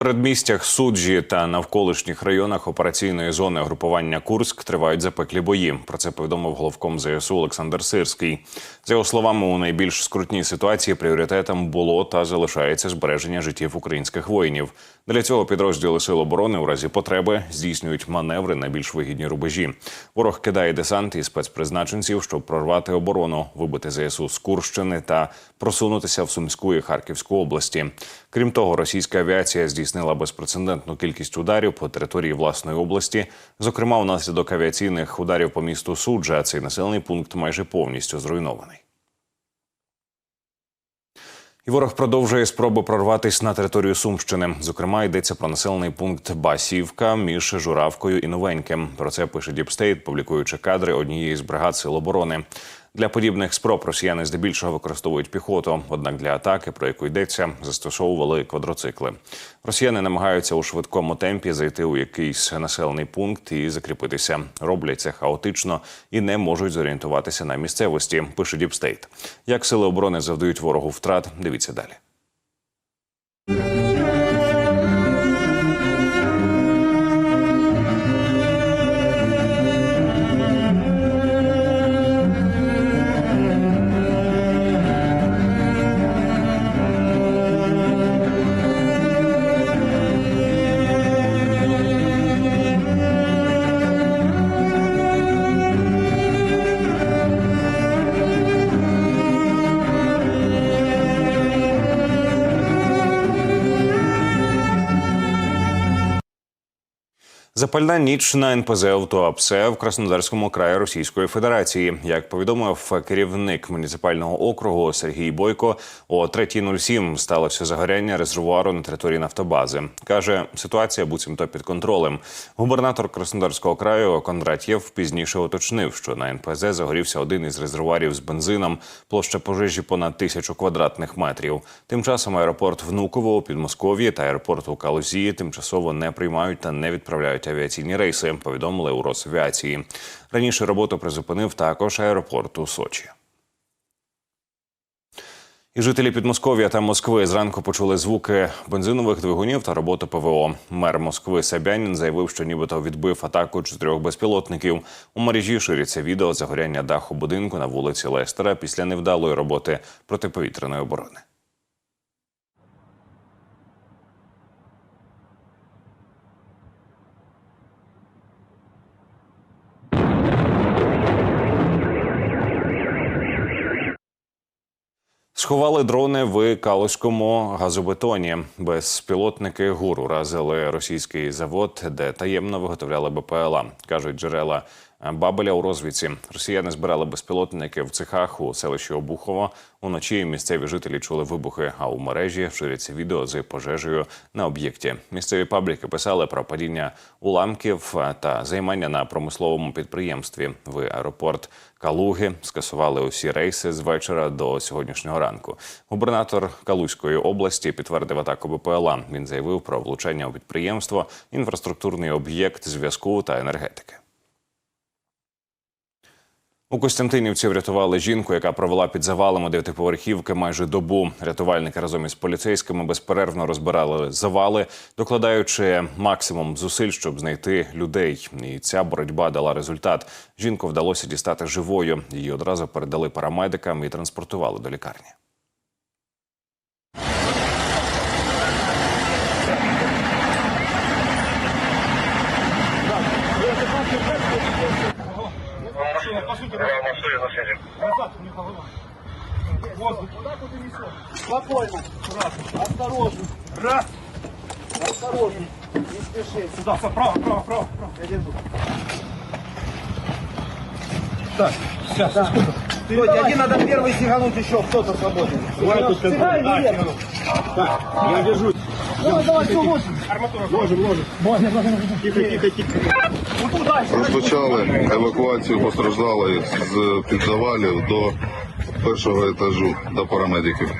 передмістях суджі та навколишніх районах операційної зони групування Курськ тривають запеклі бої. Про це повідомив головком ЗСУ Олександр Сирський. За його словами, у найбільш скрутній ситуації пріоритетом було та залишається збереження життів українських воїнів. Для цього підрозділи Сил оборони у разі потреби здійснюють маневри на більш вигідні рубежі. Ворог кидає десант і спецпризначенців, щоб прорвати оборону, вибити ЗСУ з Курщини та просунутися в Сумську і Харківську області. Крім того, російська авіація здійснила безпрецедентну кількість ударів по території власної області. Зокрема, внаслідок авіаційних ударів по місту Суджа цей населений пункт майже повністю зруйнований. І ворог продовжує спроби прорватися на територію Сумщини. Зокрема, йдеться про населений пункт Басівка між Журавкою і Новеньким. Про це пише Діпстейт, публікуючи кадри однієї з бригад сил оборони. Для подібних спроб росіяни здебільшого використовують піхоту. Однак для атаки, про яку йдеться, застосовували квадроцикли. Росіяни намагаються у швидкому темпі зайти у якийсь населений пункт і закріпитися. Роблять це хаотично і не можуть зорієнтуватися на місцевості. Пише Діпстейт. Як сили оборони завдають ворогу втрат? Дивіться далі. Запальна ніч на НПЗ «Автоапсе» в Краснодарському краї Російської Федерації. Як повідомив керівник муніципального округу Сергій Бойко, о 3.07 сталося загоряння резервуару на території нафтобази. Каже, ситуація буцімто під контролем. Губернатор Краснодарського краю Кондратєв пізніше уточнив, що на НПЗ загорівся один із резервуарів з бензином, площа пожежі понад тисячу квадратних метрів. Тим часом аеропорт Внуково у Підмосков'ї та аеропорт у Калузі тимчасово не приймають та не відправляють авіаційні рейси. Повідомили у Росавіації. Раніше роботу призупинив також аеропорт у Сочі. І жителі Підмосков'я та Москви зранку почули звуки бензинових двигунів та роботи ПВО. Мер Москви Собянін заявив, що нібито відбив атаку чотирьох безпілотників. У мережі шириться відео загоряння даху будинку на вулиці Лестера після невдалої роботи протиповітряної оборони. Сховали дрони в Калузькому газобетоні. Безпілотники ГУР уразили російський завод, де таємно виготовляли БПЛА. кажуть джерела Бабеля у розвідці. Росіяни збирали безпілотники в цехах у селищі Обухово. Уночі місцеві жителі чули вибухи. А у мережі ширяться відео з пожежею на об'єкті. Місцеві пабліки писали про падіння уламків та займання на промисловому підприємстві. В аеропорт Калуги скасували усі рейси з вечора до сьогоднішнього ранку. Губернатор Калузької області підтвердив атаку БПЛА. Він заявив про влучання у підприємство, інфраструктурний об'єкт зв'язку та енергетики. У Костянтинівці врятували жінку, яка провела під завалами дев'ятиповерхівки майже добу. Рятувальники разом із поліцейськими безперервно розбирали завали, докладаючи максимум зусиль, щоб знайти людей. І ця боротьба дала результат. Жінку вдалося дістати живою. Її одразу передали парамедикам і транспортували до лікарні. Назад, у них голова. Воздух. Спокойно. Осторожно. Раз. Осторожно. Не спеши. Сюда, все, право, право, право, право. Я держу. Так, сейчас, Да. Стойте, один надо первый сигануть еще, кто-то свободен. Давай тут Сигай, Да, тяну. Я держусь. Давай, давай, все, ложим. Арматура. Ложим, ложим. Можно, можно, можно. Тихо, тихо, тихо. Розпочали евакуацію постраждалої з під завалів до першого етажу до парамедиків.